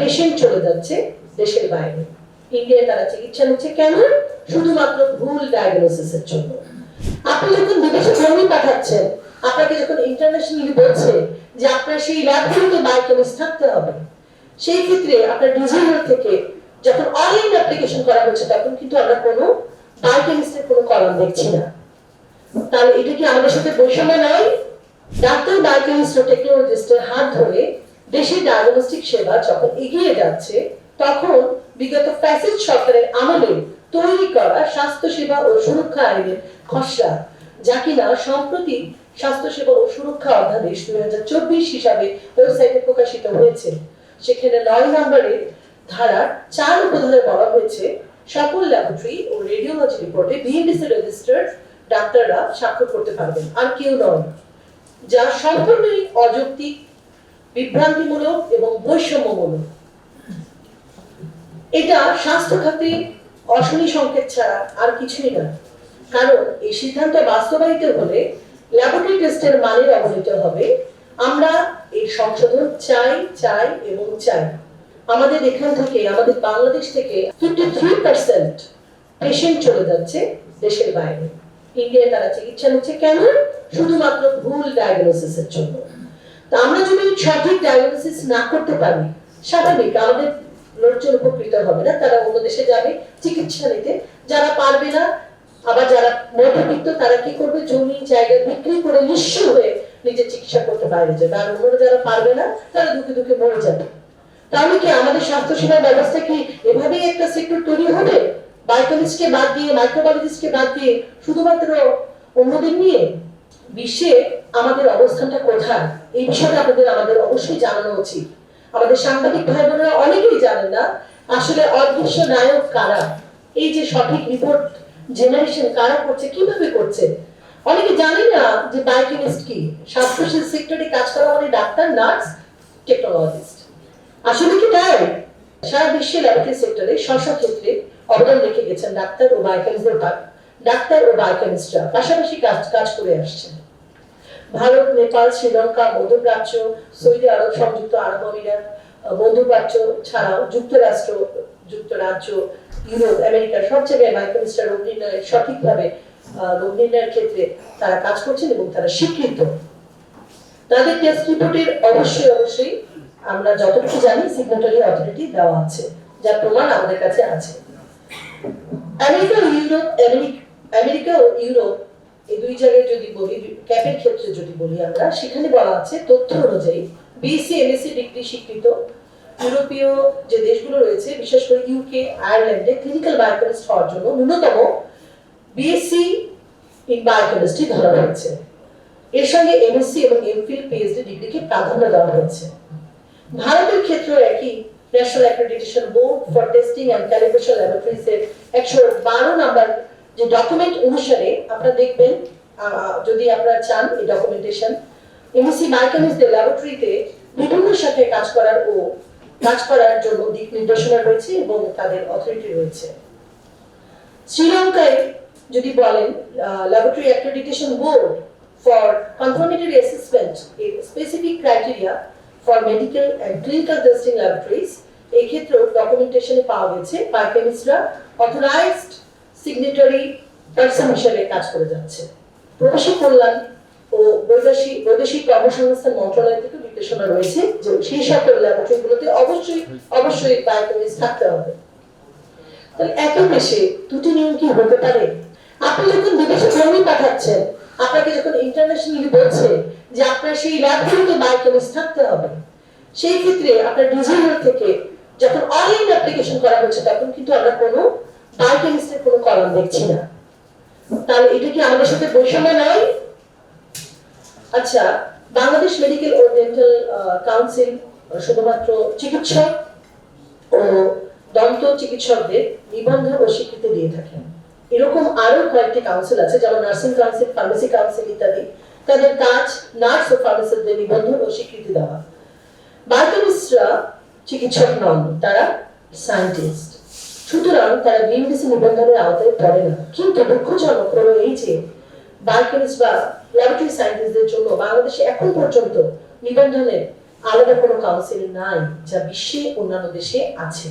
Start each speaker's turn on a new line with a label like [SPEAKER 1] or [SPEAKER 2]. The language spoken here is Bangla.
[SPEAKER 1] পেশেন্ট চলে যাচ্ছে দেশের বাইরে। ইন্ডিয়ায় তারা চিকিৎসা নিচ্ছে কেন? শুধুমাত্র ভুল ডায়াগনোসিসের জন্য। আপনি যখন বিদেশে কর্মী পাঠাচ্ছেন, আপনাকে যখন ইন্টারন্যাশনালি বলছে যে আপনার সেই ল্যাবগুলোতে বায়োকেমিস্ট থাকতে হবে, সেই ক্ষেত্রে আপনার ডিজিটাল থেকে যখন অনলাইন অ্যাপ্লিকেশন করা হচ্ছে, তখন কিন্তু আমরা কোনো বায়োকেমিস্টের কোনো কলম দেখছি না। তাহলে এটা কি আমাদের সাথে বৈষম্য নয়? ডাক্তার বায়োকেমিস্ট ও টেকনোলজিস্টের হাত ধরে দেশের ডায়াগনস্টিক সেবা যখন এগিয়ে যাচ্ছে, তখন বিগত ফ্যাসিস্ট সরকারের আমলে তৈরি করা স্বাস্থ্য সেবা ও সুরক্ষা আইনের খসড়া, যা কিনা সম্প্রতি স্বাস্থ্য সেবা ও সুরক্ষা অধ্যাদেশ দুই হাজার চব্বিশ হিসাবে ওয়েবসাইটে প্রকাশিত হয়েছে। সেখানে নয় নম্বরের ধারা চার উপধারে বলা হয়েছে, সকল ল্যাবরেটরি ও রেডিওলজি রিপোর্টে বিএনডিসি রেজিস্টার্ড ডাক্তাররা স্বাক্ষর করতে পারবেন, আর কেউ নয় যা সম্পূর্ণই অযৌক্তিক বিভ্রান্তিমূলক এবং বৈষম্যমূলক। এটা স্বাস্থ্য খাতে অশনি সংকেত ছাড়া আর কিছুই না। কারণ এই সিদ্ধান্ত বাস্তবায়িত হলে ল্যাবরেটরি টেস্টের মানের অবনীত হবে, আমরা এই সংশোধন চাই চাই এবং চাই। আমাদের এখান থেকে, আমাদের বাংলাদেশ থেকে ফিফটি থ্রি পার্সেন্ট পেশেন্ট চলে যাচ্ছে দেশের বাইরে। ইন্ডিয়ায় তারা চিকিৎসা নিচ্ছে কেন? শুধুমাত্র ভুল ডায়াগনোসিসের জন্য। তা আমরা যদি সঠিক ডায়াগনোসিস না করতে পারি, স্বাভাবিক আমাদের লোকজন উপকৃত হবে না, তারা অন্য দেশে যাবে, চিকিৎসা নিতে। যারা পারবে না, আবার যারা মধ্যবিত্ত, তারা কি করবে? জমি, জায়গা বিক্রি করে নিঃস্ব হয়ে নিজের চিকিৎসা করতে বাইরে যাবে। আর অন্যরা যারা পারবে না, তারা দুঃখে দুঃখে মরে যাবে। তাহলে কি আমাদের স্বাস্থ্য সেবা ব্যবস্থা কি এভাবেই একটা সেক্টর তৈরি হবে? বায়োকেমিস্টকে বাদ দিয়ে মাইক্রোবায়োলজিস্টকে বাদ দিয়ে শুধুমাত্র অন্যদের নিয়ে? বিশ্বে আমাদের অবস্থানটা কোথায়? এই বিষয়টা আপনাদের আমাদের অবশ্যই জানানো উচিত। আমাদের সাংবাদিক ভাই বোনেরা অনেকেই জানেন না, আসলে অদৃশ্য নায়ক কারা? এই যে সঠিক রিপোর্ট জেনারেশন কারা করছে, কীভাবে করছে? অনেকে জানেন না যে বায়োকেমিস্ট কি? স্বাস্থ্য সেক্টরে কাজ করা মানে ডাক্তার নার্স টেকনোলজিস্ট আসলে কি তাই? সারা বিশ্বে ল্যাবরেটরি সেক্টরে স্ব ক্ষেত্রে অবদান রেখে গেছেন ডাক্তার ও বায়োকেমিস্টদের ডাক্তার ও বায়োকেমিস্টরা পাশাপাশি কাজ কাজ করে আসছেন। ভারত, নেপাল, শ্রীলঙ্কা, মধ্যপ্রাচ্য, সৌদি আরব সংযুক্ত আরব আমিরাত মধ্যপ্রাচ্য ছাড়াও যুক্তরাষ্ট্র, যুক্তরাজ্য, ইউরোপ, আমেরিকা সব জায়গায় বায়োকেমিস্টরা রোগ নির্ণয়ের সঠিকভাবে রোগ নির্ণয়ের ক্ষেত্রে তারা কাজ করছেন এবং তারা স্বীকৃত। তাদের টেস্ট রিপোর্টের অবশ্যই অবশ্যই আমরা যতটুকু জানি সিগনেটারি অথরিটি দেওয়া আছে, যার প্রমাণ আমাদের কাছে আছে। আমেরিকা ইউরোপ আমেরিকা ও ইউরোপ এই দুই জায়গায় যদি বলি, ক্যাপের ক্ষেত্রে যদি বলি আমরা, সেখানে বলা আছে তথ্য অনুযায়ী বিএসসি এমএসসি ডিগ্রি স্বীকৃত ইউরোপীয় যে দেশগুলো রয়েছে, বিশেষ করে ইউকে আয়ারল্যান্ডে ক্লিনিক্যাল বায়োকেমিস্ট হওয়ার জন্য ন্যূনতম বিএসসি ইন বায়োকেমিস্ট্রি ধরা হয়েছে। এর সঙ্গে এমএসসি এবং এমফিল পিএইচডি ডিগ্রিকে প্রাধান্য দেওয়া হয়েছে। ভারতের ক্ষেত্রেও একই national accreditation board for testing and calibration laboratories এর একশো বারো নাম্বার যে ডকুমেন্ট অনুসারে আপনারা দেখবেন যদি আপনারা চান এই ডকুমেন্টেশন এমএসসি বায়োকেমিস্টদের ল্যাবরেটরিতে বিভিন্ন শাখায় কাজ করার ও কাজ করার জন্য দিক নির্দেশনা রয়েছে এবং তাদের অথরিটি রয়েছে। শ্রীলঙ্কায় যদি বলেন laboratory accreditation board for conformity assessment specific criteria for medical and clinical testing laboratories এই ক্ষেত্রেও ডকুমেন্টেশনে পাওয়া গেছে বায়োকেমিস্টরা অথরাইজড সিগনেটারি পার্সন হিসেবে কাজ করে যাচ্ছে। প্রবাসী কল্যাণ ও বৈদেশিক বৈদেশিক কর্মসংস্থান মন্ত্রণালয় থেকে নির্দেশনা রয়েছে যে সেই সকল ল্যাবরেটরিগুলোতে অবশ্যই অবশ্যই বায়োকেমিস্ট থাকতে হবে। তাহলে একই দেশে দুটি নিয়ম কি হতে পারে? আপনি যখন বিদেশে কর্মী পাঠাচ্ছেন, আপনাকে যখন ইন্টারন্যাশনালি বলছে যে আপনার সেই ল্যাবগুলোতে বায়োকেমিস্ট থাকতে হবে, সেই ক্ষেত্রে আপনার ডিজিটাল থেকে যখন অনলাইন অ্যাপ্লিকেশন করা হচ্ছে তখন কিন্তু আমরা কোনো বায়োকেমিস্টের কোনো কলম দেখছি না। তাহলে এটা কি আমাদের সাথে বৈষম্য আচ্ছা বাংলাদেশ মেডিকেল ও ডেন্টাল কাউন্সিল, শুধুমাত্র চিকিৎসক ও দন্ত চিকিৎসকদের নিবন্ধন ও স্বীকৃতি দিয়ে থাকেন। এরকম আরও কয়েকটি কাউন্সিল আছে, যেমন নার্সিং কাউন্সিল, ফার্মেসি কাউন্সিল ইত্যাদি। তাদের কাজ নার্স ও ফার্মাসিস্টদের নিবন্ধন ও স্বীকৃতি দেওয়া। চিকিৎসক নন, তারা সায়েন্টিস্ট। সুতরাং তারা বিএমডিসি নিবন্ধনের আওতায় পড়ে না। কিন্তু দুঃখজনক হলো এই যে, বায়োকেমিস্ট বা ল্যাবরেটরি সায়েন্টিস্টদের জন্য বাংলাদেশে এখন পর্যন্ত নিবন্ধনের আলাদা কোনো কাউন্সিল নাই, যা বিশ্বে অন্যান্য দেশে আছে।